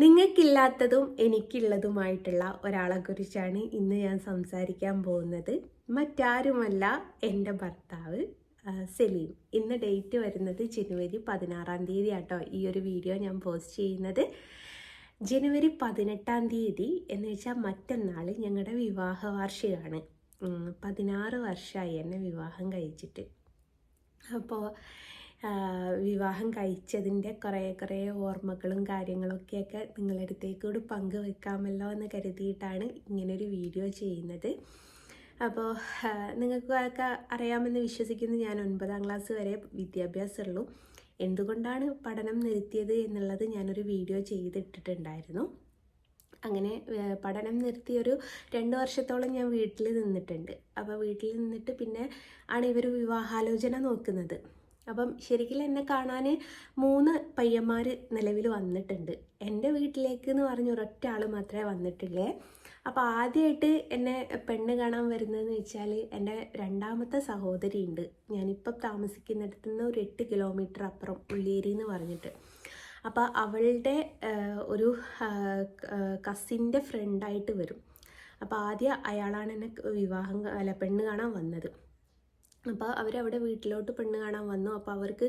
നിങ്ങൾക്കില്ലാത്തതും എനിക്കുള്ളതുമായിട്ടുള്ള ഒരാളെ കുറിച്ചാണ് ഇന്ന് ഞാൻ സംസാരിക്കാൻ പോകുന്നത്. മറ്റാരുമല്ല എന്റെ ഭർത്താവ് സെലീം. ഇന്ന് ഡേറ്റ് വരുന്നത് ജനുവരി പതിനാറാം തീയതി ആട്ടോ ഈ ഒരു വീഡിയോ ഞാൻ പോസ്റ്റ് ചെയ്യുന്നത്. ജനുവരി പതിനെട്ടാം തീയതി എന്ന് വെച്ചാൽ മറ്റന്നാൾ ഞങ്ങളുടെ വിവാഹ വാർഷികമാണ് പതിനാറ് വർഷമായി എന്നെ വിവാഹം കഴിച്ചിട്ട്. അപ്പോൾ വിവാഹം കഴിച്ചതിന്റെ കുറേ കുറേ ഓർമ്മകളും കാര്യങ്ങളൊക്കെയൊക്കെ നിങ്ങളുടെ അടുത്തേക്കൂടി പങ്കുവെക്കാമല്ലോ എന്ന് കരുതിയിട്ടാണ് ഇങ്ങനൊരു വീഡിയോ ചെയ്യുന്നത്. അപ്പോൾ നിങ്ങൾക്കൊക്കെ അറിയാമെന്ന് വിശ്വസിക്കുന്നു ഞാൻ ഒൻപതാം ക്ലാസ് വരെ വിദ്യാഭ്യാസമുള്ളൂ. എന്തുകൊണ്ടാണ് പഠനം നിർത്തിയത് എന്നുള്ളത് ഞാനൊരു വീഡിയോ ചെയ്തിട്ടിട്ടുണ്ടായിരുന്നു. അങ്ങനെ പഠനം നിർത്തിയൊരു രണ്ട് വർഷത്തോളം ഞാൻ വീട്ടിൽ നിന്നിട്ടുണ്ട്. അപ്പോൾ വീട്ടിൽ നിന്നിട്ട് പിന്നെ ആണ് ഇവർ വിവാഹാലോചന നോക്കുന്നത്. അപ്പം ശരിക്കും എന്നെ കാണാൻ മൂന്ന് പയ്യന്മാർ നിലവിൽ വന്നിട്ടുണ്ട്. എന്റെ വീട്ടിലേക്ക് എന്ന് പറഞ്ഞ ഒരൊറ്റ ആൾ മാത്രമേ വന്നിട്ടുള്ളേ. അപ്പോൾ ആദ്യമായിട്ട് എന്നെ പെണ്ണ് കാണാൻ വരുന്നതെന്ന് വെച്ചാൽ എന്റെ രണ്ടാമത്തെ സഹോദരി ഉണ്ട് ഞാനിപ്പം താമസിക്കുന്നിടത്ത് നിന്ന് ഒരു എട്ട് കിലോമീറ്റർ അപ്പുറം ഉള്ളേരി എന്ന് പറഞ്ഞിട്ട്. അപ്പോൾ അവളുടെ ഒരു കസിന്റെ ഫ്രണ്ടായിട്ട് വരും. അപ്പോൾ ആദ്യം അയാളാണ് എന്നെ വിവാഹം അല്ല പെണ്ണ് കാണാൻ വന്നത്. അപ്പോൾ അവരവിടെ വീട്ടിലോട്ട് പെണ്ണ് കാണാൻ വന്നു. അപ്പോൾ അവർക്ക്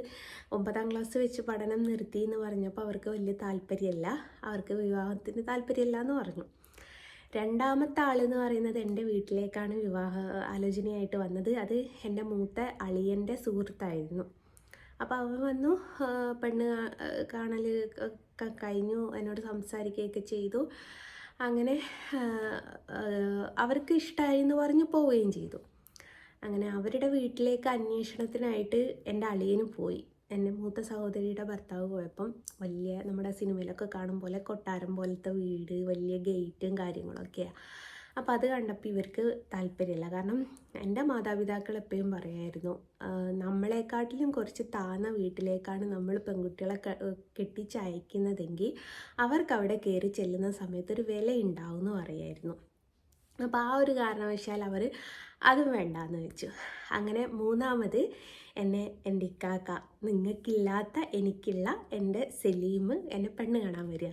ഒമ്പതാം ക്ലാസ് വെച്ച് പഠനം നിർത്തി എന്ന് പറഞ്ഞപ്പോൾ അവർക്ക് വലിയ താല്പര്യമല്ല. അവർക്ക് വിവാഹത്തിന് താല്പര്യമില്ല എന്ന് പറഞ്ഞു. രണ്ടാമത്തെ ആളെന്ന് പറയുന്നത് എന്റെ വീട്ടിലേക്കാണ് വിവാഹ ആലോചനയായിട്ട് വന്നത്. അത് എന്റെ മൂത്ത അളിയന്റെ സുഹൃത്തായിരുന്നു. അപ്പോൾ അവൻ വന്നു പെണ്ണ് കാണൽ കഴിഞ്ഞു. എന്നോട് സംസാരിക്കുകയൊക്കെ ചെയ്തു. അങ്ങനെ അവർക്ക് ഇഷ്ടമായി എന്ന് പറഞ്ഞു പോവുകയും ചെയ്തു. അങ്ങനെ അവരുടെ വീട്ടിലേക്ക് അന്വേഷണത്തിനായിട്ട് എന്റെ അളിയന് പോയി. എന്റെ മൂത്ത സഹോദരിയുടെ ഭർത്താവ് പോയപ്പം വലിയ നമ്മുടെ സിനിമയിലൊക്കെ കാണും പോലെ കൊട്ടാരം പോലത്തെ വീട് വലിയ ഗേറ്റും കാര്യങ്ങളൊക്കെയാണ് അപ്പോൾ അത് കണ്ടപ്പോൾ ഇവർക്ക് താല്പര്യമില്ല. കാരണം എന്റെ മാതാപിതാക്കൾ എപ്പോഴും പറയായിരുന്നു നമ്മളെക്കാട്ടിലും കുറച്ച് താന്ന വീട്ടിലേക്കാണ് നമ്മൾ പെൺകുട്ടികളെ കെട്ടിച്ചയക്കുന്നതെങ്കിൽ അവർക്ക് അവിടെ കയറി ചെല്ലുന്ന സമയത്ത് ഒരു വില ഉണ്ടാവും എന്ന് പറയായിരുന്നു. അപ്പോൾ ആ ഒരു കാരണവശാൽ അവർ അതും വേണ്ടാന്ന് വെച്ചു അങ്ങനെ മൂന്നാമത് എന്നെ എന്റെ ഇക്കാക്ക നിങ്ങൾക്കില്ലാത്ത എനിക്കുള്ള എന്റെ സലീം എന്നെ പെണ്ണ് കാണാൻ വരിക.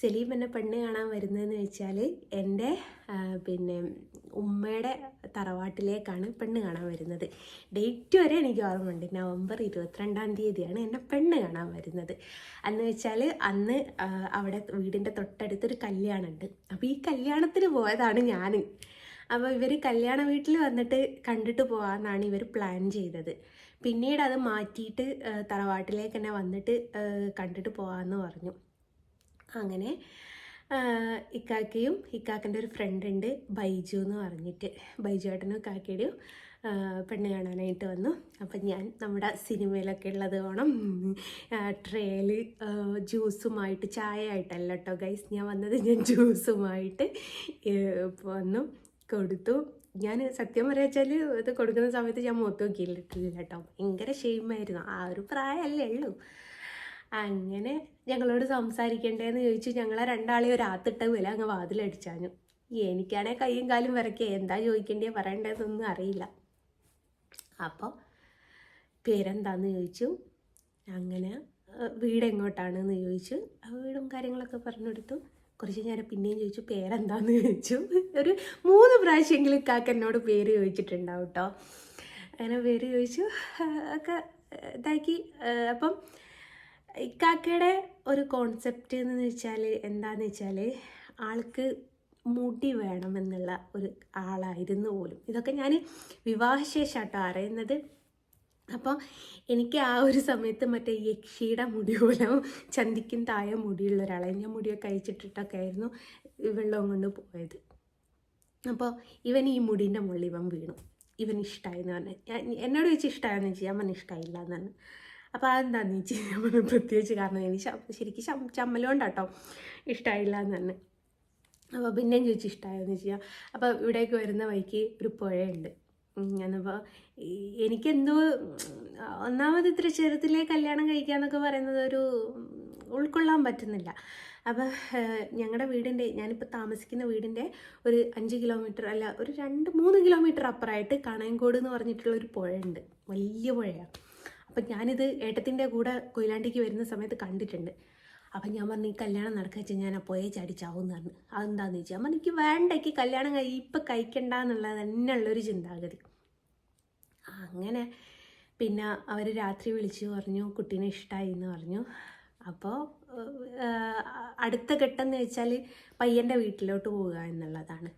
സലീം എന്നെ പെണ്ണ് കാണാൻ വരുന്നതെന്ന് വെച്ചാൽ എന്റെ പിന്നെ ഉമ്മയുടെ തറവാട്ടിലേക്കാണ് പെണ്ണ് കാണാൻ വരുന്നത്. ഡേറ്റ് വരെ എനിക്ക് ഓർമ്മയുണ്ട്. നവംബർ ഇരുപത്തിരണ്ടാം തീയതിയാണ് എന്നെ പെണ്ണ് കാണാൻ വരുന്നത്. എന്ന് വെച്ചാൽ അന്ന് അവിടെ വീടിന്റെ തൊട്ടടുത്തൊരു കല്യാണമുണ്ട്. അപ്പോൾ ഈ കല്യാണത്തിന് പോയതാണ് ഞാൻ. അപ്പോൾ ഇവർ കല്യാണ വീട്ടിൽ വന്നിട്ട് കണ്ടിട്ട് പോകാമെന്നാണ് ഇവർ പ്ലാൻ ചെയ്തത്. പിന്നീട് അത് മാറ്റിയിട്ട് തറവാട്ടിലേക്ക് തന്നെ വന്നിട്ട് കണ്ടിട്ട് പോകാമെന്ന് പറഞ്ഞു. അങ്ങനെ ഇക്കാക്കയും ഇക്കാക്കന്റെ ഒരു ഫ്രണ്ട് ഉണ്ട് ബൈജു എന്ന് പറഞ്ഞിട്ട്. ബൈജു ഏട്ടനും ഇക്കാക്കയുടെയും പെണ്ണ് കാണാനായിട്ട് വന്നു. അപ്പം ഞാൻ നമ്മുടെ സിനിമയിലൊക്കെ ഉള്ളത് വേണം ട്രേയിൽ ജ്യൂസുമായിട്ട് ചായ ആയിട്ടല്ല കേട്ടോ ഗൈസ് ഞാൻ വന്നത് ഞാൻ ജ്യൂസുമായിട്ട് വന്നു. കൊടുത്തു ഞാൻ സത്യം പറയാ ഇത് കൊടുക്കുന്ന സമയത്ത് ഞാൻ മുഖത്ത് നോക്കിയിട്ടില്ല കേട്ടോ. ഭയങ്കര ഷെയിമായിരുന്നു ആ ഒരു പ്രായമല്ലേ ഉള്ളൂ. അങ്ങനെ ഞങ്ങളോട് സംസാരിക്കണ്ടേന്ന് ചോദിച്ചു ഞങ്ങളെ രണ്ടാളെ ഒരു ആത്തിട്ട വില അങ്ങ് വാതിലടിച്ചാഞ്ഞു. എനിക്കാണെ കൈയും കാലും വരക്കേ എന്താ ചോദിക്കേണ്ടേ പറയണ്ടതെന്നൊന്നും അറിയില്ല. അപ്പോൾ പേരെന്താന്ന് ചോദിച്ചു. അങ്ങനെ വീടെങ്ങോട്ടാണെന്ന് ചോദിച്ചു. ആ വീടും കാര്യങ്ങളൊക്കെ പറഞ്ഞു കൊടുത്തു. കുറച്ച് ഞാൻ പിന്നെയും ചോദിച്ചു പേരെന്താന്ന് ചോദിച്ചു. ഒരു മൂന്ന് പ്രാവശ്യമെങ്കിലും കാക്ക എന്നോട് പേര് ചോദിച്ചിട്ടുണ്ടാവും കേട്ടോ അങ്ങനെ പേര് ചോദിച്ചു. ഒക്കെ ഇതാക്കി. അപ്പം ഇക്കാക്കയുടെ ഒരു കോൺസെപ്റ്റ് എന്ന് വെച്ചാൽ എന്താന്ന് വെച്ചാൽ ആൾക്ക് മുടി വേണമെന്നുള്ള ഒരു ആളായിരുന്നു പോലും. ഇതൊക്കെ ഞാൻ വിവാഹശേഷം കേട്ടോ അറിയുന്നത്. അപ്പോൾ എനിക്ക് ആ ഒരു സമയത്ത് മറ്റേ യക്ഷിയുടെ മുടി പോലെ ചന്തിക്കും താഴെ മുടിയുള്ള ഒരാളെ. ഞാൻ മുടിയൊക്കെ അയച്ചിട്ടിട്ടൊക്കെ ആയിരുന്നു വെള്ളം കൊണ്ട് പോയത്. അപ്പോൾ ഇവൻ ഈ മുടീന്റെ മുകളിൽ ഇവൻ വീണു. ഇവൻ ഇഷ്ടമായി എന്ന് പറഞ്ഞു. ഞാൻ എന്നോട് ചോദിച്ചാൽ ഇഷ്ടമായെന്ന് ചോദിച്ചു. ഞാൻ പറഞ്ഞു ഇഷ്ടമായില്ല എന്ന് പറഞ്ഞു. അപ്പോൾ അതെന്താന്ന് ചോദിച്ചു ഞാൻ പ്രത്യേകിച്ച് കാരണം എനിക്ക് ശരിക്കും ചമ്മലുകൊണ്ടാട്ടോ ഇഷ്ടമായില്ല എന്ന് പറഞ്ഞു. അപ്പോൾ പിന്നെയും ചോദിച്ചു ഇഷ്ടമായെന്ന് വെച്ചാൽ അപ്പോൾ ഇവിടേക്ക് വരുന്ന വഴിക്ക് ഒരു പുഴയുണ്ട്. ഞാനപ്പോൾ എനിക്കെന്തോ ഒന്നാമത് ചെറുതിലെ കല്യാണം കഴിക്കുക എന്നൊക്കെ പറയുന്നത് ഒരു ഉൾക്കൊള്ളാൻ പറ്റുന്നില്ല. അപ്പം ഞങ്ങളുടെ വീടിന്റെ ഞാനിപ്പോൾ താമസിക്കുന്ന വീടിന്റെ ഒരു അഞ്ച് കിലോമീറ്റർ അല്ല ഒരു രണ്ട് മൂന്ന് കിലോമീറ്റർ അപ്പുറമായിട്ട് കണയങ്കോട് എന്ന് പറഞ്ഞിട്ടുള്ള ഒരു പുഴയുണ്ട്. വലിയ പുഴയാണ് അപ്പം ഞാനിത് ഏട്ടത്തിന്റെ കൂടെ കൊയിലാണ്ടിക്ക് വരുന്ന സമയത്ത് കണ്ടിട്ടുണ്ട്. അപ്പം ഞാൻ പറഞ്ഞു ഈ കല്യാണം നടക്കുക വെച്ചാൽ ഞാൻ അപ്പോഴേ ചാടിച്ചാവും എന്ന് പറഞ്ഞു. അതെന്താണെന്ന് ചോദിച്ചാൽ അപ്പം എനിക്ക് വേണ്ട എനിക്ക് കല്യാണം കഴി ഇപ്പം കഴിക്കണ്ട എന്നുള്ളത് തന്നെ ഉള്ളൊരു ചിന്താഗതി. അങ്ങനെ പിന്നെ അവർ രാത്രി വിളിച്ച് പറഞ്ഞു കുട്ടീനെ ഇഷ്ടമായി എന്ന് പറഞ്ഞു. അപ്പോൾ അടുത്ത ഘട്ടം എന്ന് വെച്ചാൽ പയ്യന്റെ വീട്ടിലോട്ട് പോവുക എന്നുള്ളതാണ്.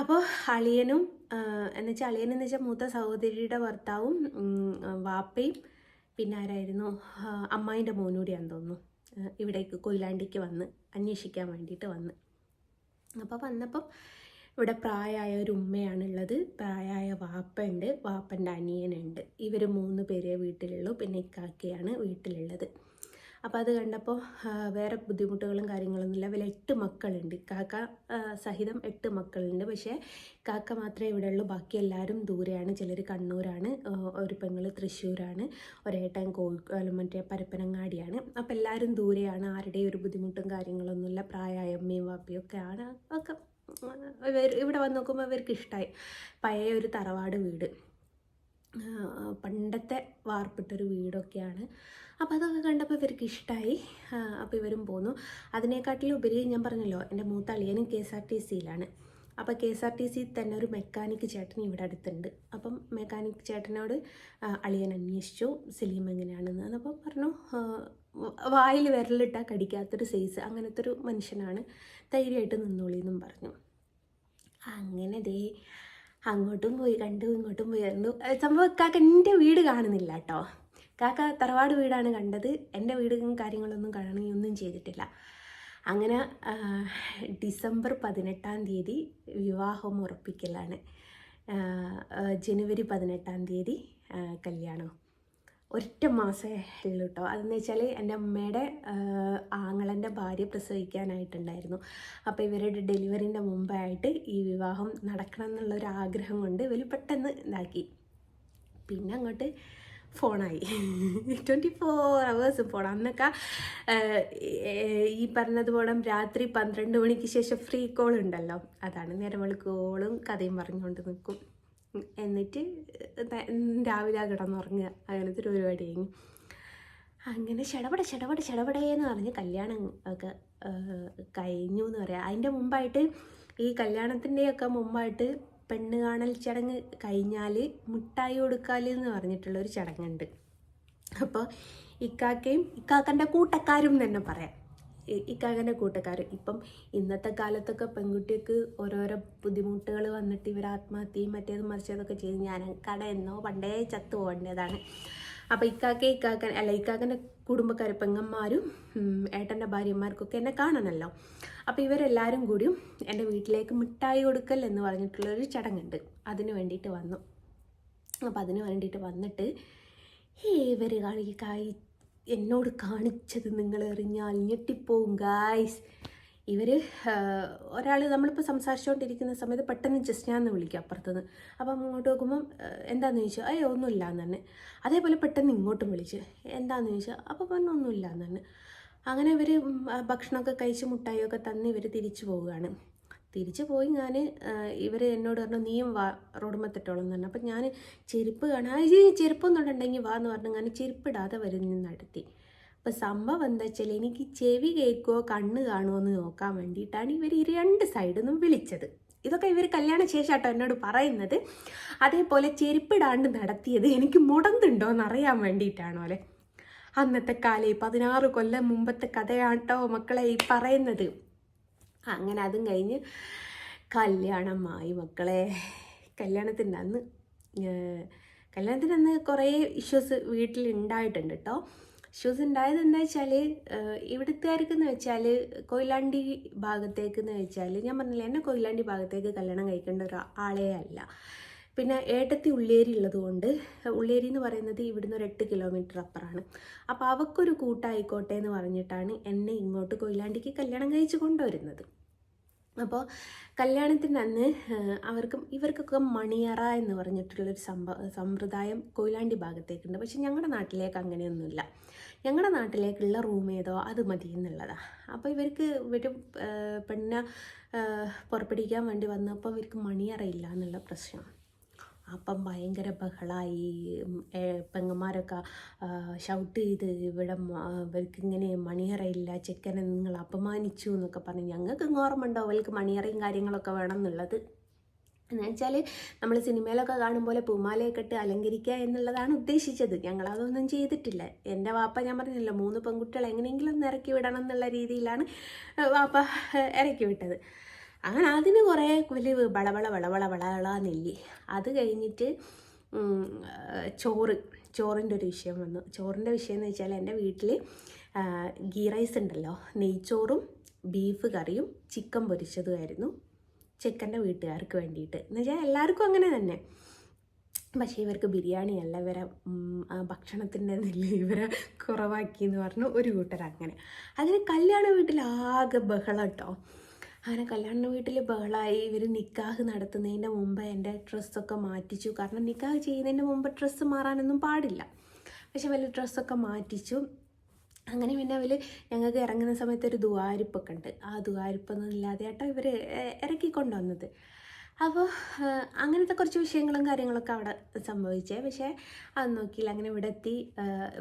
അപ്പോൾ അളിയനും എന്ന് വെച്ചാൽ അളിയൻ എന്ന് വെച്ചാൽ മൂത്ത സഹോദരിയുടെ ഭർത്താവും വാപ്പയും പിന്നെ ആരായിരുന്നു? അമ്മായിന്റെ മോനൂടിയാന്ന് തോന്നുന്നു. ഇവിടേക്ക് കൊയിലാണ്ടിക്ക് വന്ന് അന്വേഷിക്കാൻ വേണ്ടിയിട്ട് വന്ന്. അപ്പോൾ വന്നപ്പം ഇവിടെ പ്രായമായ ഒരു ഉമ്മയാണുള്ളത് പ്രായമായ വാപ്പയുണ്ട് വാപ്പന്റെ അനിയനുണ്ട്. ഇവർ മൂന്ന് പേരേ വീട്ടിലുള്ളൂ പിന്നെ ഇക്കാക്കയാണ് വീട്ടിലുള്ളത്. അപ്പോൾ അത് കണ്ടപ്പോൾ വേറെ ബുദ്ധിമുട്ടുകളും കാര്യങ്ങളൊന്നുമില്ല ഇവർ എട്ട് മക്കളുണ്ട്. കാക്ക സഹിതം എട്ട് മക്കളുണ്ട്. പക്ഷേ കാക്ക മാത്രമേ ഇവിടെ ഉള്ളൂ. ബാക്കി എല്ലാവരും ദൂരെയാണ്. ചിലർ കണ്ണൂരാണ്. ഒരു പെങ്ങൾ തൃശ്ശൂരാണ്. ഒരേട്ടൻ കോഴിക്കോട് മറ്റേ പരപ്പനങ്ങാടിയാണ്. അപ്പോൾ എല്ലാവരും ദൂരെയാണ്. ആരുടെയും ഒരു ബുദ്ധിമുട്ടും കാര്യങ്ങളൊന്നുമില്ല പ്രായമായ അമ്മയും വാപ്പയും ഒക്കെ ആണ്. ഒക്കെ ഇവിടെ വന്ന് നോക്കുമ്പോൾ അവർക്ക് ഇഷ്ടമായി പഴയ ഒരു തറവാട് വീട്. പണ്ടത്തെ വാർപ്പിട്ടൊരു വീടൊക്കെയാണ്. അപ്പോൾ അതൊക്കെ കണ്ടപ്പോൾ ഇവർക്ക് ഇഷ്ടമായി അപ്പോൾ ഇവരും പോന്നു. അതിനെക്കാട്ടിലും ഉപരി ഞാൻ പറഞ്ഞല്ലോ എന്റെ മൂത്ത അളിയനും കെ എസ് ആർ ടി സിയിലാണ്. അപ്പോൾ K S R T C തന്നെ ഒരു മെക്കാനിക് ചേട്ടൻ ഇവിടെ അടുത്തുണ്ട്. അപ്പം മെക്കാനിക് ചേട്ടനോട് അളിയൻ അന്വേഷിച്ചു സലീം എങ്ങനെയാണെന്ന്. അപ്പം പറഞ്ഞു വായിൽ വിരലിട്ടാൽ കടിക്കാത്തൊരു സൈസ് അങ്ങനത്തെ ഒരു മനുഷ്യനാണ്. ധൈര്യമായിട്ട് നിന്നോളിയെന്നും പറഞ്ഞു. അങ്ങനെ ദേ അങ്ങോട്ടും പോയി കണ്ടു ഇങ്ങോട്ടും പോയി. കണ്ടു സംഭവം കാക്ക എന്റെ വീട് കാണുന്നില്ല കേട്ടോ കാക്ക തറവാട് വീടാണ് കണ്ടത്. എന്റെ വീടും കാര്യങ്ങളൊന്നും കാണുകയൊന്നും ചെയ്തിട്ടില്ല. അങ്ങനെ ഡിസംബർ പതിനെട്ടാം തീയതി വിവാഹം ഉറപ്പിക്കലാണ്. ജനുവരി പതിനെട്ടാം തീയതി കല്യാണം. ഒറ്റ മാസമേ ഉള്ളൂ കേട്ടോ അതെന്ന് വെച്ചാൽ എന്റെ അമ്മയുടെ ആങ്ങളന്റെ ഭാര്യ പ്രസവിക്കാനായിട്ടുണ്ടായിരുന്നു. അപ്പോൾ ഇവരുടെ ഡെലിവറിന്റെ മുമ്പായിട്ട് ഈ വിവാഹം നടക്കണം എന്നുള്ളൊരു ആഗ്രഹം കൊണ്ട് ഇവർ പെട്ടെന്ന് ഇതാക്കി. പിന്നെ അങ്ങോട്ട് ഫോണായി. Twenty four hours phone. അന്നൊക്കെ ഈ പറഞ്ഞതുപോലെ രാത്രി പന്ത്രണ്ട് മണിക്ക് ശേഷം ഫ്രീ കോൾ ഉണ്ടല്ലോ അതാണ് നേരം വെളുക്കോളും കഥയും പറഞ്ഞുകൊണ്ട് നിൽക്കും. എന്നിട്ട് രാവിലെ കിടന്നുറങ്ങുക. അങ്ങനത്തെ ഒരു പരിപാടി കഴിഞ്ഞു. അങ്ങനെ ചെടപട ചെടപട എന്ന് പറഞ്ഞ് കല്യാണം ഒക്കെ കഴിഞ്ഞു എന്ന് പറയാം. അതിന്റെ മുമ്പായിട്ട് ഈ കല്യാണത്തിന്റെയൊക്കെ മുമ്പായിട്ട് പെണ്ണ് കാണൽ ചടങ്ങ് കഴിഞ്ഞാൽ മുട്ടായി കൊടുക്കാൽ എന്ന് പറഞ്ഞിട്ടുള്ള ഒരു ചടങ്ങുണ്ട്. അപ്പോൾ ഇക്കാക്കയും ഇക്കാക്കന്റെ കൂട്ടക്കാരും തന്നെ പറയാം. ഇ- ഇക്കാക്കന്റെ കൂട്ടക്കാർ ഇപ്പം ഇന്നത്തെ കാലത്തൊക്കെ പെൺകുട്ടിക്ക് ഓരോരോ ബുദ്ധിമുട്ടുകൾ വന്നിട്ട് ഇവർ ആത്മഹത്യയും മറ്റേതും മറിച്ചതൊക്കെ ചെയ്ത് ഞാൻ കട എന്നോ പണ്ടേ ചത്തു പോകേണ്ടതാണ്. അപ്പോൾ ഇക്കാക്ക ഇക്കാക്കൻ അല്ല ഇക്കാക്കന്റെ കുടുംബക്കാർ പെങ്ങന്മാരും ഏട്ടന്റെ ഭാര്യമാർക്കൊക്കെ എന്നെ കാണണമല്ലോ. അപ്പോൾ ഇവരെല്ലാവരും കൂടിയും എന്റെ വീട്ടിലേക്ക് മിഠായി കൊടുക്കൽ എന്ന് പറഞ്ഞിട്ടുള്ളൊരു ചടങ്ങുണ്ട്. അതിന് വേണ്ടിയിട്ട് വന്നു. അപ്പോൾ അതിന് വേണ്ടിയിട്ട് വന്നിട്ട് ഇവർ കാണിക്കായി എന്നോട് കാണിച്ചത് നിങ്ങൾ എറിഞ്ഞാൽ ഞെട്ടിപ്പോവും ഗായ്സ് ഇവർ ഒരാൾ നമ്മളിപ്പോൾ സംസാരിച്ചുകൊണ്ടിരിക്കുന്ന സമയത്ത് പെട്ടെന്ന് ഞാൻ വിളിക്കും അപ്പുറത്തുനിന്ന്. അപ്പം അങ്ങോട്ട് നോക്കുമ്പം എന്താണെന്ന് ചോദിച്ചു? അയ്യോ ഒന്നുമില്ല എന്ന് തന്നെ അതേപോലെ പെട്ടെന്ന് ഇങ്ങോട്ടും വിളിച്ച് എന്താന്ന് ചോദിച്ചാൽ അപ്പം പറഞ്ഞു ഒന്നുമില്ല എന്ന് തന്നെ അങ്ങനെ ഇവർ ഭക്ഷണമൊക്കെ കഴിച്ച് മുട്ടായിയൊക്കെ തന്ന് ഇവർ തിരിച്ചു പോവുകയാണ്. തിരിച്ചു പോയി ഞാൻ ഇവർ എന്നോട് പറഞ്ഞു നീയും വാ റോഡുമത്തിട്ടോളം എന്ന് പറഞ്ഞു. അപ്പം ഞാൻ ചെരുപ്പ് കാണാൻ ഈ ചെരുപ്പൊന്നുണ്ടെങ്കിൽ വാ എന്ന് പറഞ്ഞു. ഞാൻ ചെരുപ്പിടാതെ വരുന്ന നടത്തി. അപ്പം സംഭവം എന്താ വെച്ചാൽ എനിക്ക് ചെവി കേൾക്കുമോ കണ്ണ് കാണുമോ എന്ന് നോക്കാൻ വേണ്ടിയിട്ടാണ് ഇവർ ഈ രണ്ട് സൈഡിൽ നിന്നും വിളിച്ചത്. ഇതൊക്കെ ഇവർ കല്യാണ ശേഷമാട്ടോ എന്നോട് പറയുന്നത്. അതേപോലെ ചെരുപ്പിടാണ്ട് നടത്തിയത് എനിക്ക് മുടന്തുണ്ടോ എന്ന് അറിയാൻ വേണ്ടിയിട്ടാണോ അല്ലേ? അന്നത്തെ കാലം പതിനാറ് കൊല്ലം മുമ്പത്തെ കഥയാട്ടോ മക്കളെ ഈ പറയുന്നത്. അങ്ങനെ അതും കഴിഞ്ഞ് കല്യാണമായി മക്കളെ. കല്യാണത്തിന്റെ അന്ന് കല്യാണത്തിന്റെ അന്ന് കുറേ ഇഷ്യൂസ് വീട്ടിൽ ഉണ്ടായിട്ടുണ്ട് കേട്ടോ ഇഷ്യൂസ് ഉണ്ടായത് എന്താ വെച്ചാൽ ഇവിടുത്തുകാർക്കെന്ന് വെച്ചാൽ കൊയിലാണ്ടി ഭാഗത്തേക്ക് എന്ന് വെച്ചാൽ ഞാൻ പറഞ്ഞില്ല എന്നെ കൊയിലാണ്ടി ഭാഗത്തേക്ക് കല്യാണം കഴിക്കേണ്ട ഒരു ആളേ അല്ല. പിന്നെ ഏട്ടത്തി ഉള്ളേരി ഉള്ളതുകൊണ്ട് ഉള്ളേരി എന്ന് പറയുന്നത് ഇവിടുന്ന് ഒരു എട്ട് കിലോമീറ്റർ അപ്പുറമാണ് അപ്പോൾ അവക്കൊരു കൂട്ടായിക്കോട്ടെ എന്ന് പറഞ്ഞിട്ടാണ് എന്നെ ഇങ്ങോട്ട് കൊയിലാണ്ടിക്ക് കല്യാണം കഴിച്ച് കൊണ്ടുവരുന്നത്. അപ്പോൾ കല്യാണത്തിന്റെ അന്ന് അവർക്കും ഇവർക്കൊക്കെ മണിയറ എന്ന് പറഞ്ഞിട്ടുള്ളൊരു സമ്പ സമ്പ്രദായം കൊയിലാണ്ടി ഭാഗത്തേക്കുണ്ട്. പക്ഷെ ഞങ്ങളുടെ നാട്ടിലേക്ക് അങ്ങനെയൊന്നുമില്ല. ഞങ്ങളുടെ നാട്ടിലേക്കുള്ള റൂം ഏതോ അത് മതി എന്നുള്ളതാണ് അപ്പോൾ ഇവർക്ക് ഇവർ പെണ്ണ പുറപ്പെടിക്കാൻ വേണ്ടി വന്നപ്പോൾ ഇവർക്ക് മണിയറയില്ല എന്നുള്ള പ്രശ്നം. അപ്പം ഭയങ്കര ബഹളമായി പെങ്ങന്മാരൊക്കെ ഷൗട്ട് ചെയ്ത് ഇവിടെ മ- ഇവർക്ക് ഇങ്ങനെ മണിയറയില്ല ചെക്കനെ നിങ്ങൾ അപമാനിച്ചു എന്നൊക്കെ പറഞ്ഞ് ഞങ്ങൾക്ക് ഓർമ്മ ഉണ്ടോ അവൾക്ക് മണിയറയും കാര്യങ്ങളൊക്കെ വേണം എന്നുള്ളത് എന്ന് വെച്ചാൽ നമ്മൾ സിനിമയിലൊക്കെ കാണും പോലെ പൂമാലയൊക്കെ ഇട്ട് അലങ്കരിക്കുക എന്നുള്ളതാണ് ഉദ്ദേശിച്ചത്. ഞങ്ങളതൊന്നും ചെയ്തിട്ടില്ല. എന്റെ വാപ്പ ഞാൻ പറഞ്ഞില്ല മൂന്ന് പെൺകുട്ടികൾ എങ്ങനെയെങ്കിലും ഒന്ന് ഇറക്കി വിടണം എന്നുള്ള രീതിയിലാണ് വാപ്പ ഇറക്കി വിട്ടത്. അങ്ങനെ അതിന് കുറേ വലിയ വളവള വളവള വളവള നെല്ലി. അത് കഴിഞ്ഞിട്ട് ചോറ് ചോറിന്റെ ഒരു വിഷയം വന്നു. ചോറിന്റെ വിഷയം എന്ന് വെച്ചാൽ എന്റെ വീട്ടിൽ ഗീ റൈസ് ഉണ്ടല്ലോ. നെയ്ച്ചോറും ബീഫ് കറിയും ചിക്കൻ പൊരിച്ചതുമായിരുന്നു ചെക്കന്റെ വീട്ടുകാർക്ക് വേണ്ടിയിട്ട്. എന്ന് വെച്ചാൽ എല്ലാവർക്കും അങ്ങനെ തന്നെ. പക്ഷേ ഇവർക്ക് ബിരിയാണി അല്ല. ഇവരെ ഭക്ഷണത്തിന്റെ ഇവരെ കുറവാക്കി എന്ന് പറഞ്ഞു ഒരു കൂട്ടർ അങ്ങനെ. അതിന് കല്യാണ വീട്ടിൽ ആകെ ബഹളം കേട്ടോ. അങ്ങനെ കല്യാണ വീട്ടിൽ ബഹളായി. ഇവർ നിക്കാഹ് നടത്തുന്നതിന്റെ മുമ്പ് എന്റെ ഡ്രസ്സൊക്കെ മാറ്റിച്ചു. കാരണം നിക്കാഹ് ചെയ്യുന്നതിന്റെ മുമ്പ് ഡ്രസ്സ് മാറാനൊന്നും പാടില്ല. പക്ഷെ വലിയ ഡ്രസ്സൊക്കെ മാറ്റിച്ചു. അങ്ങനെ പിന്നെ അവർ ഞങ്ങൾക്ക് ഇറങ്ങുന്ന സമയത്ത് ഒരു ദുവാരിപ്പൊക്കെ ഉണ്ട്. ആ ദുവാരിപ്പൊന്നും ഇല്ലാതെ ഇവർ ഇറക്കിക്കൊണ്ടുവന്നത്. അപ്പോൾ അങ്ങനത്തെ കുറച്ച് വിഷയങ്ങളും കാര്യങ്ങളൊക്കെ അവിടെ സംഭവിച്ചേ. പക്ഷേ അത് നോക്കിയില്ല. അങ്ങനെ ഇവിടെ എത്തി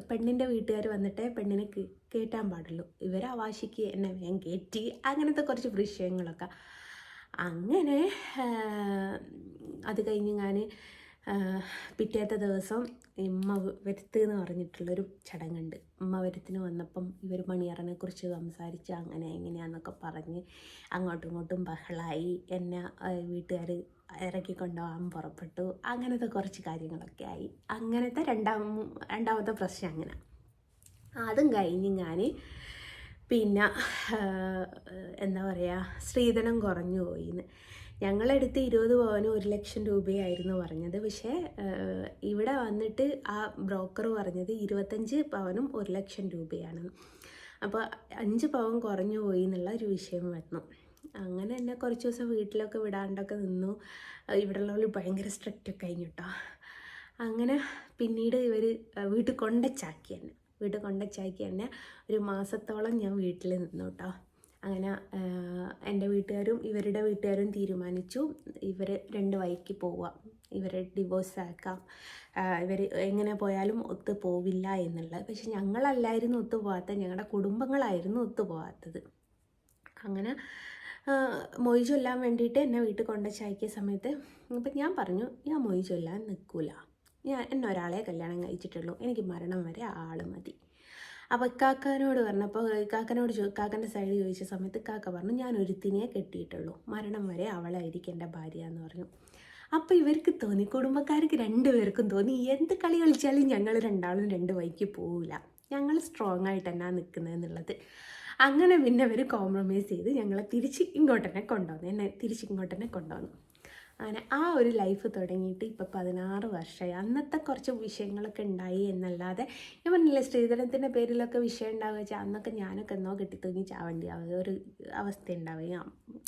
പെണ്ണിന്റെ വീട്ടുകാർ വന്നിട്ട് പെണ്ണിനെ കേട്ടാൻ പാടുള്ളൂ. ഇവർ അവാശിക്ക് വാശിക്ക് എന്നെ വേഗം കയറ്റി അങ്ങനത്തെ കുറച്ച് വിഷയങ്ങളൊക്കെ. അങ്ങനെ അത് കഴിഞ്ഞ് ഞാൻ പിറ്റേത്തെ ദിവസം ഉമ്മ വരുത്ത് എന്ന് പറഞ്ഞിട്ടുള്ളൊരു ചടങ്ങുണ്ട്. ഉമ്മ വരുത്തിന് വന്നപ്പം ഇവർ മണിയറിനെ കുറിച്ച് സംസാരിച്ച് അങ്ങനെ എങ്ങനെയാന്നൊക്കെ പറഞ്ഞ് അങ്ങോട്ടും ഇങ്ങോട്ടും ബഹളായി. എന്നെ വീട്ടുകാർ ഇറക്കി കൊണ്ടുപോകാൻ പുറപ്പെട്ടു. അങ്ങനത്തെ കുറച്ച് കാര്യങ്ങളൊക്കെ ആയി. അങ്ങനത്തെ രണ്ടാം രണ്ടാമത്തെ പ്രശ്നം അങ്ങനെ. അതും കഴിഞ്ഞ് ഞാൻ പിന്നെ എന്താ പറയുക സ്ത്രീധനം കുറഞ്ഞു പോയിന്ന്. ഞങ്ങളെടുത്ത് ഇരുപത് പവന് ഒരു ലക്ഷം രൂപയായിരുന്നു പറഞ്ഞത്. പക്ഷേ ഇവിടെ വന്നിട്ട് ആ ബ്രോക്കർ പറഞ്ഞത് ഇരുപത്തഞ്ച് പവനും ഒരു ലക്ഷം രൂപയാണ്. അപ്പോൾ അഞ്ച് പവൻ കുറഞ്ഞു പോയി എന്നുള്ള ഒരു വിഷയം വന്നു. അങ്ങനെ എന്നെ കുറച്ച് ദിവസം വീട്ടിലൊക്കെ വിടാണ്ടൊക്കെ നിന്നു. ഇവിടെയുള്ളവർ ഭയങ്കര സ്ട്രിക്റ്റ് ഒക്കെ കഴിഞ്ഞു കേട്ടോ. അങ്ങനെ പിന്നീട് ഇവർ വീട്ടിൽ കൊണ്ടച്ചാക്കി എന്നെ. വീട്ടിൽ കൊണ്ടച്ചാക്കി എന്നെ ഒരു മാസത്തോളം ഞാൻ വീട്ടിൽ നിന്നു കേട്ടോ. അങ്ങനെ എന്റെ വീട്ടുകാരും ഇവരുടെ വീട്ടുകാരും തീരുമാനിച്ചു. ഇവർ രണ്ട് വഴിക്ക് പോവാം. ഇവരെ ഡിവോഴ്സ് ആക്കാം. ഇവർ എങ്ങനെ പോയാലും ഒത്തു പോവില്ല എന്നുള്ളത്. പക്ഷെ ഞങ്ങളല്ലായിരുന്നു ഒത്തു പോകാത്തത് ഞങ്ങളുടെ കുടുംബങ്ങളായിരുന്നു ഒത്തു പോകാത്തത് അങ്ങനെ മൊയ് ചൊല്ലാൻ വേണ്ടിയിട്ട് എന്നെ വീട്ടിൽ കൊണ്ടുവച്ചയക്കിയ സമയത്ത് അപ്പം ഞാൻ പറഞ്ഞു ഞാൻ മൊയ് ചൊല്ലാൻ നിൽക്കൂല. ഞാൻ എന്നെ ഒരാളെ കല്യാണം കഴിച്ചിട്ടുള്ളൂ. എനിക്ക് മരണം വരെ ആൾ മതി. അപ്പോൾ കാക്കാനോട് പറഞ്ഞപ്പോൾ ഇക്കാക്കനോട് ചോ ഇക്കാക്കന്റെ സൈഡ് ചോദിച്ച സമയത്ത് കാക്ക പറഞ്ഞു ഞാൻ ഒരുത്തിനെ കെട്ടിയിട്ടുള്ളൂ. മരണം വരെ അവളായിരിക്കും എന്റെ ഭാര്യ എന്ന് പറഞ്ഞു. അപ്പോൾ ഇവർക്ക് തോന്നി കുടുംബക്കാർക്ക് രണ്ടുപേർക്കും തോന്നി എന്ത് കളി കളിച്ചാലും ഞങ്ങൾ രണ്ടാളും രണ്ട് വഴിക്ക് പോവില്ല ഞങ്ങൾ സ്ട്രോങ് ആയിട്ട് തന്നെ നിൽക്കുന്നത് എന്നുള്ളത്. അങ്ങനെ പിന്നെ അവർ കോംപ്രമൈസ് ചെയ്ത് ഞങ്ങളെ തിരിച്ച് ഇങ്ങോട്ട് തന്നെ കൊണ്ടുവന്നു. എന്നെ തിരിച്ച് ഇങ്ങോട്ട് തന്നെ കൊണ്ടുവന്നു. അങ്ങനെ ആ ഒരു ലൈഫ് തുടങ്ങിയിട്ട് ഇപ്പോൾ പതിനാറ് വർഷമായി. അന്നത്തെ കുറച്ച് വിഷയങ്ങളൊക്കെ ഉണ്ടായി എന്നല്ലാതെ ഞാൻ പറഞ്ഞില്ലേ സ്ത്രീധനത്തിന്റെ പേരിലൊക്കെ വിഷയം ഉണ്ടാവുക വെച്ചാൽ അന്നൊക്കെ ഞാനൊക്കെ എന്നോ കെട്ടിത്തൂങ്ങി ചാവേണ്ടി ഒരു അവസ്ഥ ഉണ്ടാവുക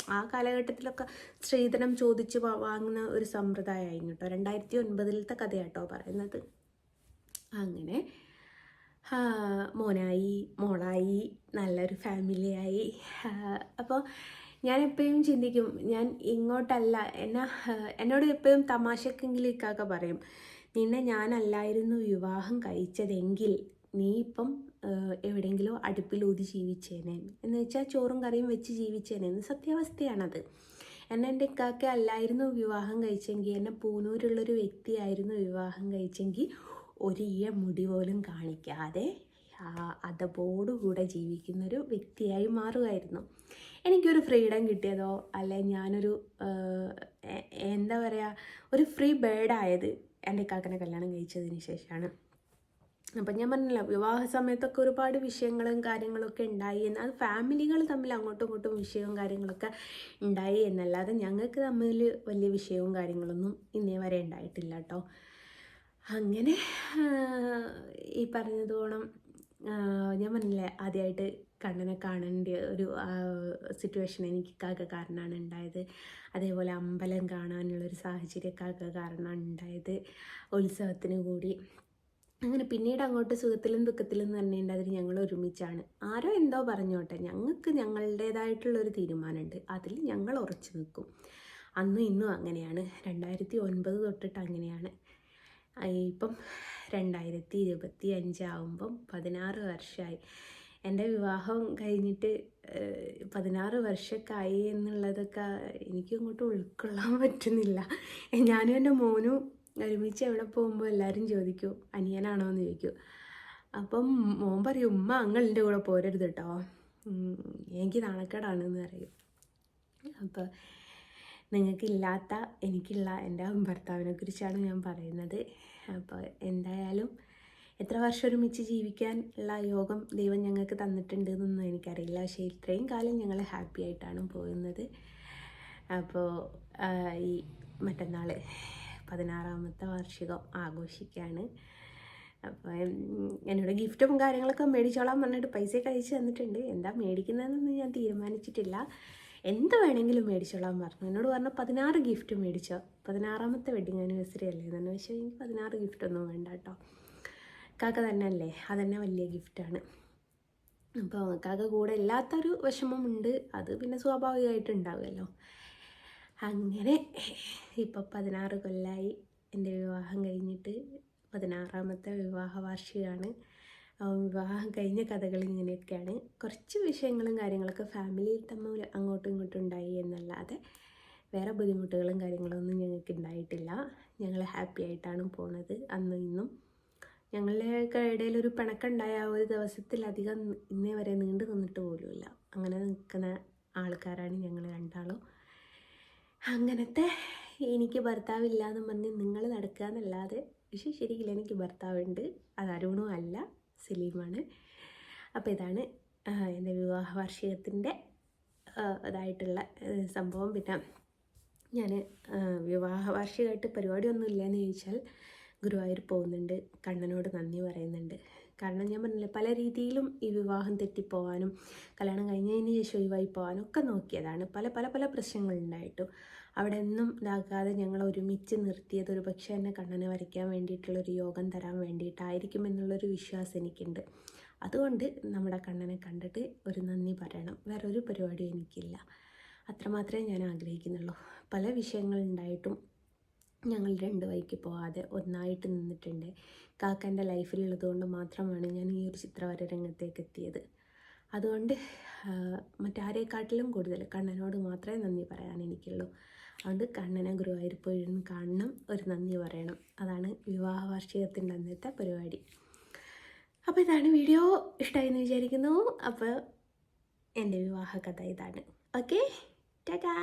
ആ കാലഘട്ടത്തിലൊക്കെ സ്ത്രീധനം ചോദിച്ച് വാങ്ങുന്ന ഒരു സമ്പ്രദായമായിരുന്നു കേട്ടോ. രണ്ടായിരത്തി ഒൻപതിലത്തെ കഥയാട്ടോ പറയുന്നത്. അങ്ങനെ മോനായി മോളായി നല്ലൊരു ഫാമിലിയായി അപ്പോൾ ഞാൻ എപ്പോഴും ചിന്തിക്കും ഞാൻ ഇങ്ങോട്ടല്ല എന്നാ എന്നോട് എപ്പോഴും തമാശക്കെങ്കിലും ഇക്കാക്ക പറയും നിന്നെ ഞാനല്ലായിരുന്നു വിവാഹം കഴിച്ചതെങ്കിൽ നീ ഇപ്പം എവിടെയെങ്കിലും അടുപ്പിലൂതി ജീവിച്ചേനെ. എന്ന് വെച്ചാൽ ചോറും കറിയും വെച്ച് ജീവിച്ചേനെ. എന്ന് സത്യാവസ്ഥയാണത്. എന്നെ എന്റെ ഇക്കാക്ക അല്ലായിരുന്നു വിവാഹം കഴിച്ചെങ്കിൽ എന്നെ പൂനൂരുള്ളൊരു വ്യക്തിയായിരുന്നു വിവാഹം കഴിച്ചെങ്കിൽ ഒരു ഈയ മുടി പോലും കാണിക്കാതെ ആ അതപോടുകൂടെ ജീവിക്കുന്നൊരു വ്യക്തിയായി മാറുമായിരുന്നു എനിക്കൊരു ഫ്രീഡം കിട്ടിയതോ? അല്ലെ ഞാനൊരു എന്താ പറയുക ഒരു ഫ്രീ ബേർഡായത് എന്റെ ഇക്കാക്കനെ കല്യാണം കഴിച്ചതിന് ശേഷമാണ്. അപ്പം ഞാൻ പറഞ്ഞില്ല വിവാഹ സമയത്തൊക്കെ ഒരുപാട് വിഷയങ്ങളും കാര്യങ്ങളൊക്കെ ഉണ്ടായി എന്ന് അത് ഫാമിലികൾ തമ്മിൽ അങ്ങോട്ടും ഇങ്ങോട്ടും വിഷയവും കാര്യങ്ങളൊക്കെ ഉണ്ടായി എന്നല്ലാതെ ഞങ്ങൾക്ക് തമ്മിൽ വലിയ വിഷയവും കാര്യങ്ങളൊന്നും ഇന്നേ വരെ ഉണ്ടായിട്ടില്ല കേട്ടോ. അങ്ങനെ ഈ പറഞ്ഞതോണം ആ, ഞാൻ പറഞ്ഞില്ലേ ആദ്യമായിട്ട് കണ്ണനെ കാണേണ്ട ഒരു സിറ്റുവേഷൻ എനിക്ക് കാക്ക ഉണ്ടായത്. അതേപോലെ അമ്പലം കാണാനുള്ളൊരു സാഹചര്യമൊക്കെ കാരണമാണ് ഉണ്ടായത് ഉത്സവത്തിന് കൂടി. അങ്ങനെ പിന്നീട് അങ്ങോട്ട് സുഖത്തിലും ദുഃഖത്തിലും തന്നെ അതിൽ ഞങ്ങൾ ഒരുമിച്ചാണ്. ആരോ എന്തോ പറഞ്ഞോട്ടെ ഞങ്ങൾക്ക് ഞങ്ങളുടേതായിട്ടുള്ളൊരു തീരുമാനമുണ്ട്. അതിൽ ഞങ്ങൾ ഉറച്ചു നിൽക്കും. അന്നും ഇന്നും അങ്ങനെയാണ്. രണ്ടായിരത്തി ഒൻപത് തൊട്ടിട്ട് അങ്ങനെയാണ്. ഇപ്പം രണ്ടായിരത്തി ഇരുപത്തി അഞ്ചാവുമ്പം പതിനാറ് വർഷമായി എന്റെ വിവാഹം കഴിഞ്ഞിട്ട് പതിനാറ് വർഷക്കായി എന്നുള്ളതൊക്കെ എനിക്ക് ഇങ്ങോട്ട് ഉൾക്കൊള്ളാൻ പറ്റുന്നില്ല. ഞാനും എന്റെ മോനും ഒരുമിച്ച് എവിടെ പോകുമ്പോൾ എല്ലാവരും ചോദിക്കും അനിയനാണോ? എന്ന് ചോദിക്കും. അപ്പം മോൻ പറയും ഉമ്മ അങ്ങളിന്റെ കൂടെ പോരരുത് കേട്ടോ എനിക്ക് നാണക്കേടാണ് എന്ന് പറയും. അപ്പോൾ നിങ്ങൾക്കില്ലാത്ത എനിക്കുള്ള എന്റെ ഭർത്താവിനെ കുറിച്ചാണ് ഞാൻ പറയുന്നത്. അപ്പോൾ എന്തായാലും എത്ര വർഷം ഒരുമിച്ച് ജീവിക്കാൻ ഉള്ള യോഗം ദൈവം ഞങ്ങൾക്ക് തന്നിട്ടുണ്ട് എന്നൊന്നും എനിക്കറിയില്ല. പക്ഷേ ഇത്രയും കാലം ഞങ്ങൾ ഹാപ്പി ആയിട്ടാണ് പോകുന്നത്. അപ്പോൾ ഈ മറ്റന്നാൾ പതിനാറാമത്തെ വാർഷികം ആഘോഷിക്കുകയാണ് അപ്പോൾ എന്നോട് ഗിഫ്റ്റും കാര്യങ്ങളൊക്കെ മേടിച്ചോളാൻ പറഞ്ഞിട്ട് പൈസയൊക്കെ അയച്ചു തന്നിട്ടുണ്ട്. എന്താ മേടിക്കുന്നതെന്നൊന്നും ഞാൻ തീരുമാനിച്ചിട്ടില്ല. എന്ത് വേണമെങ്കിലും മേടിച്ചോളാൻ പറഞ്ഞു. എന്നോട് പറഞ്ഞു പതിനാറ് ഗിഫ്റ്റ് മേടിച്ചോ. പതിനാറാമത്തെ വെഡിങ് ആനിവേഴ്സറി അല്ലേ? എന്നു പക്ഷേ എനിക്ക് പതിനാറ് ഗിഫ്റ്റൊന്നും വേണ്ട കേട്ടോ. കാക്ക തന്നെ അല്ലേ അതന്നെ വലിയ ഗിഫ്റ്റാണ് അപ്പോൾ കാക്ക കൂടെ ഇല്ലാത്തൊരു വിഷമമുണ്ട് അത് പിന്നെ സ്വാഭാവികമായിട്ട് ഉണ്ടാവുമല്ലോ. അങ്ങനെ ഇപ്പോൾ പതിനാറ് കൊല്ലമായി എന്റെ വിവാഹം കഴിഞ്ഞിട്ട് പതിനാറാമത്തെ വിവാഹ വാർഷികമാണ് വിവാഹം കഴിഞ്ഞ കഥകൾ ഇങ്ങനെയൊക്കെയാണ്. കുറച്ച് വിഷയങ്ങളും കാര്യങ്ങളൊക്കെ ഫാമിലിയിൽ തമ്മിൽ അങ്ങോട്ടും ഇങ്ങോട്ടും ഉണ്ടായി എന്നല്ലാതെ വേറെ ബുദ്ധിമുട്ടുകളും കാര്യങ്ങളൊന്നും ഞങ്ങൾക്ക് ഉണ്ടായിട്ടില്ല. ഞങ്ങൾ ഹാപ്പി ആയിട്ടാണ് പോണത് അന്നും ഇന്നും. ഞങ്ങളുടെ ഇടയിൽ ഒരു പിണക്കുണ്ടായ ഒരു ദിവസത്തിലധികം ഇന്നേ വരെ നീണ്ടു നിന്നിട്ട് പോലുമില്ല. അങ്ങനെ നിൽക്കുന്ന ആൾക്കാരാണ് ഞങ്ങൾ രണ്ടാളും. അങ്ങനത്തെ എനിക്ക് ഭർത്താവില്ല എന്ന് പറഞ്ഞ് നിങ്ങൾ നടക്കുക എന്നല്ലാതെ പക്ഷേ ശരിക്കില്ല എനിക്ക് ഭർത്താവുണ്ട്. അത് അരുണും അല്ല. സലീമാണ്. അപ്പോൾ ഇതാണ് എന്റെ വിവാഹ വാർഷികത്തിന്റെ ഇതായിട്ടുള്ള സംഭവം. പിന്നെ ഞാൻ വിവാഹ വാർഷികമായിട്ട് പരിപാടിയൊന്നും ഇല്ലയെന്ന് ചോദിച്ചാൽ ഗുരുവായൂർ പോകുന്നുണ്ട്. കണ്ണനോട് നന്ദി പറയുന്നുണ്ട്. കാരണം ഞാൻ പറഞ്ഞില്ലേ പല രീതിയിലും ഈ വിവാഹം തെറ്റിപ്പോവാനും കല്യാണം കഴിഞ്ഞതിന് ശേഷം ഒഴിവായി പോകാനും ഒക്കെ നോക്കിയതാണ്. പല പല പല പ്രശ്നങ്ങളുണ്ടായിട്ടും അവിടെ ഒന്നും ഇതാക്കാതെ ഞങ്ങൾ ഒരുമിച്ച് നിർത്തിയത് ഒരു പക്ഷേ എന്നെ കണ്ണനെ വരയ്ക്കാൻ വേണ്ടിയിട്ടുള്ളൊരു യോഗം തരാൻ വേണ്ടിയിട്ടായിരിക്കും എന്നുള്ളൊരു വിശ്വാസം എനിക്കുണ്ട്. അതുകൊണ്ട് നമ്മുടെ കണ്ണനെ കണ്ടിട്ട് ഒരു നന്ദി പറയണം. ഒരു പരിപാടിയും എനിക്കില്ല. അത്രമാത്രമേ ഞാൻ ആഗ്രഹിക്കുന്നുള്ളൂ. പല വിഷയങ്ങളുണ്ടായിട്ടും ഞങ്ങൾ രണ്ട് വഴിക്ക് പോവാതെ ഒന്നായിട്ട് നിന്നിട്ടുണ്ട്. കാക്കന്റെ ലൈഫിലുള്ളത് കൊണ്ട് മാത്രമാണ് ഞാൻ ഈ ഒരു ചിത്രവര രംഗത്തേക്ക് എത്തിയത് അതുകൊണ്ട് മറ്റാരേക്കാട്ടിലും കൂടുതൽ കണ്ണനോട് മാത്രമേ നന്ദി പറയാൻ എനിക്കുള്ളൂ. അതുകൊണ്ട് കണ്ണനെ ഇരുന്ന് കാണണം ഒരു നന്ദി പറയണം. അതാണ് വിവാഹ വാർഷികത്തിന്റെ അന്നത്തെ പരിപാടി. അപ്പോൾ ഇതാണ് വീഡിയോ. ഇഷ്ടമായി എന്ന് വിചാരിക്കുന്നു. അപ്പോൾ എന്റെ വിവാഹ കഥ ഇതാണ്. ഓക്കെ? ടാറ്റാ!